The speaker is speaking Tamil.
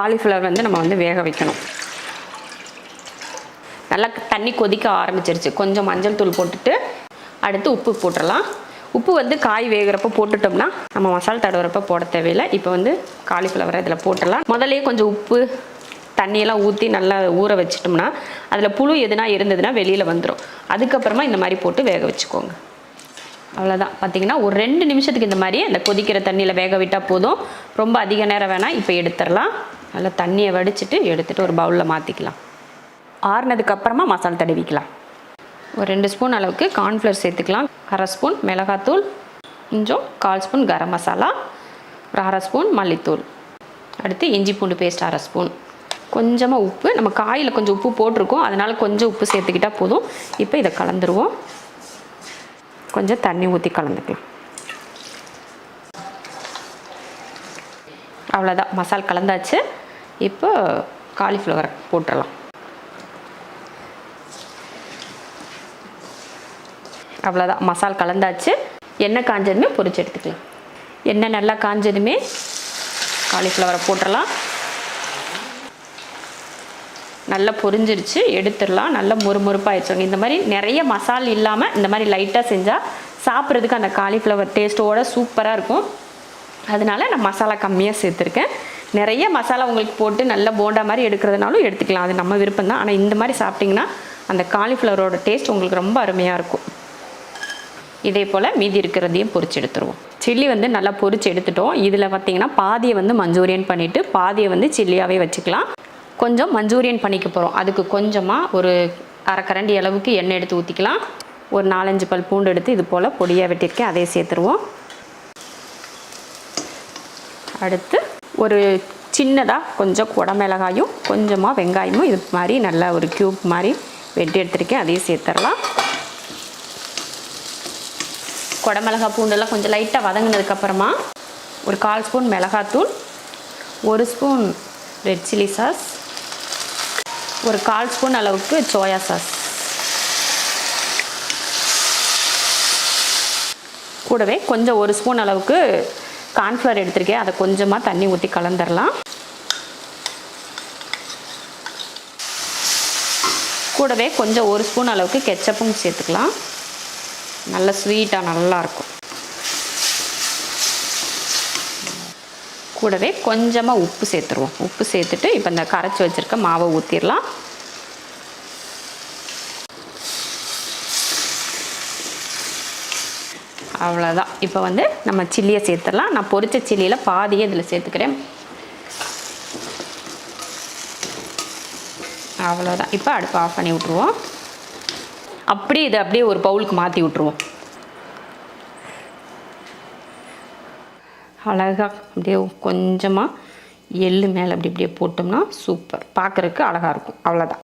காலிஃப்ளவர் வந்து நம்ம வந்து வேக வைக்கணும். நல்லா தண்ணி கொதிக்க ஆரம்பிச்சிருச்சு. கொஞ்சம் மஞ்சள் தூள் போட்டுட்டு அடுத்து உப்பு போட்டுடலாம். உப்பு வந்து காய் வேகிறப்ப போட்டுட்டோம்னா நம்ம மசாலா தடவுறப்ப போட தேவையில்லை. இப்போ வந்து காலிஃப்ளவரை இதில் போட்டுடலாம். முதல்ல கொஞ்சம் உப்பு தண்ணியெல்லாம் ஊற்றி நல்லா ஊற வச்சிட்டோம்னா அதில் புழு எதுனா இருந்ததுன்னா வெளியில் வந்துடும் அதுக்கப்புறமா இந்த மாதிரி போட்டு வேக வச்சுக்கோங்க. அவ்வளோதான் பார்த்தீங்கன்னா ஒரு ரெண்டு நிமிஷத்துக்கு இந்த மாதிரி அந்த கொதிக்கிற தண்ணியில் வேக விட்டால் போதும். ரொம்ப அதிக நேரம் வேணால் இப்போ எடுத்துடலாம். நல்லா தண்ணியை வடிச்சிட்டு எடுத்துகிட்டு ஒரு பவுலில் மாற்றிக்கலாம் ஆறுனதுக்கப்புறமா மசாலா தடவிக்கலாம் ஒரு ரெண்டு ஸ்பூன் அளவுக்கு கார்ன்ஃப்ளவர் சேர்த்துக்கலாம். அரை ஸ்பூன் மிளகாத்தூள் கொஞ்சம் கால் ஸ்பூன் கரம் மசாலா ஒரு அரை ஸ்பூன் மல்லித்தூள். அடுத்து இஞ்சி பூண்டு பேஸ்ட் அரை ஸ்பூன். கொஞ்சமாக உப்பு நம்ம காயில் கொஞ்சம் உப்பு போட்டிருக்கோம். அதனால் கொஞ்சம் உப்பு சேர்த்துக்கிட்டால் போதும். இப்போ இதை கலந்துருவோம். கொஞ்சம் தண்ணி ஊற்றி கலந்துக்கலாம். அவ்வளோதான் மசால் கலந்தாச்சு. இப்போ காலிஃப்ளவரை போட்டுடலாம். அவ்வளோதான் மசால் கலந்தாச்சு. எண்ணெய் காஞ்சதுமே பொரிச்சு எடுத்துக்கலாம். எண்ணெய் நல்லா காஞ்சதுமே காலிஃப்ளவரை போட்டுடலாம். நல்லா பொரிஞ்சிருச்சு. எடுத்துடலாம். நல்லா முறுமுறுப்பாகிடுச்சுங்க இந்த மாதிரி நிறைய மசால் இல்லாமல் இந்த மாதிரி லைட்டாக செஞ்சால் சாப்பிட்றதுக்கு அந்த காலிஃப்ளவர் டேஸ்ட்டோட சூப்பராக இருக்கும். அதனால நான் மசாலா கம்மியாக சேர்த்துருக்கேன். நிறைய மசாலா உங்களுக்கு போட்டு நல்ல போண்டா மாதிரி எடுக்கிறதுனாலும் எடுத்துக்கலாம். அது நம்ம விருப்பம் தான் ஆனால் இந்த மாதிரி சாப்பிட்டிங்கன்னா அந்த காலிஃப்ளவரோட டேஸ்ட் உங்களுக்கு ரொம்ப அருமையாக இருக்கும். இதே போல் மீதி இருக்கிறதையும் பொறிச்சு எடுத்துருவோம். சில்லி வந்து நல்லா பொறிச்சு எடுத்துட்டோம். இதில் பார்த்தீங்கன்னா பாதியை வந்து மஞ்சூரியன் பண்ணிவிட்டு பாதியை வந்து சில்லியாகவே வச்சுக்கலாம். கொஞ்சம் மஞ்சூரியன் பண்ணிக்க போகிறோம் அதுக்கு கொஞ்சமாக ஒரு அரை கரண்டி அளவுக்கு எண்ணெய் எடுத்து ஊற்றிக்கலாம் ஒரு நாலஞ்சு பல் பூண்டு எடுத்து இது போல் பொடியாக வெட்டியிருக்கேன் அதையே சேர்த்துருவோம். அடுத்து ஒரு சின்னதாக கொஞ்சம் குடமிளகாயும் கொஞ்சமாக வெங்காயமும் இது மாதிரி நல்லா ஒரு க்யூப் மாதிரி வெட்டி எடுத்துருக்கேன். அதையும் சேர்த்துடலாம் குடமிளகா பூண்டெல்லாம் கொஞ்சம் லைட்டாக வதங்கினதுக்கப்புறமா ஒரு கால் ஸ்பூன் மிளகாத்தூள் ஒரு ஸ்பூன் ரெட் சில்லி சாஸ் ஒரு கால் ஸ்பூன் அளவுக்கு சோயா சாஸ் கூடவே கொஞ்சம் ஒரு ஸ்பூன் அளவுக்கு கார்ன்ஃப்ளவர் எடுத்திருக்கேன். அதை கொஞ்சமாக தண்ணி ஊற்றி கலந்துடலாம் கூடவே கொஞ்சம் ஒரு ஸ்பூன் அளவுக்கு கெச்சப்பும் சேர்த்துக்கலாம். நல்ல ஸ்வீட்டாக நல்லாயிருக்கும் கூடவே கொஞ்சமாக உப்பு சேர்த்துருவோம். உப்பு சேர்த்துட்டு இப்போ இந்த கரைச்சி வச்சுருக்க மாவை ஊற்றிடலாம் அவ்வளோதான் இப்போ வந்து நம்ம சில்லியை சேர்த்துடலாம். நான் பொரித்த சில்லியில் பாதியே இதில் சேர்த்துக்கிறேன். அவ்வளோதான் இப்போ அடுப்பு ஆஃப் பண்ணி விட்ருவோம் அப்படியே இதை அப்படியே ஒரு பவுலுக்கு மாற்றி விட்ருவோம் அழகாக அப்படியே கொஞ்சமாக எள்ளு மேலே அப்படி அப்படியே போட்டோம்னா சூப்பர். பார்க்குறதுக்கு அழகாக இருக்கும். அவ்வளோதான்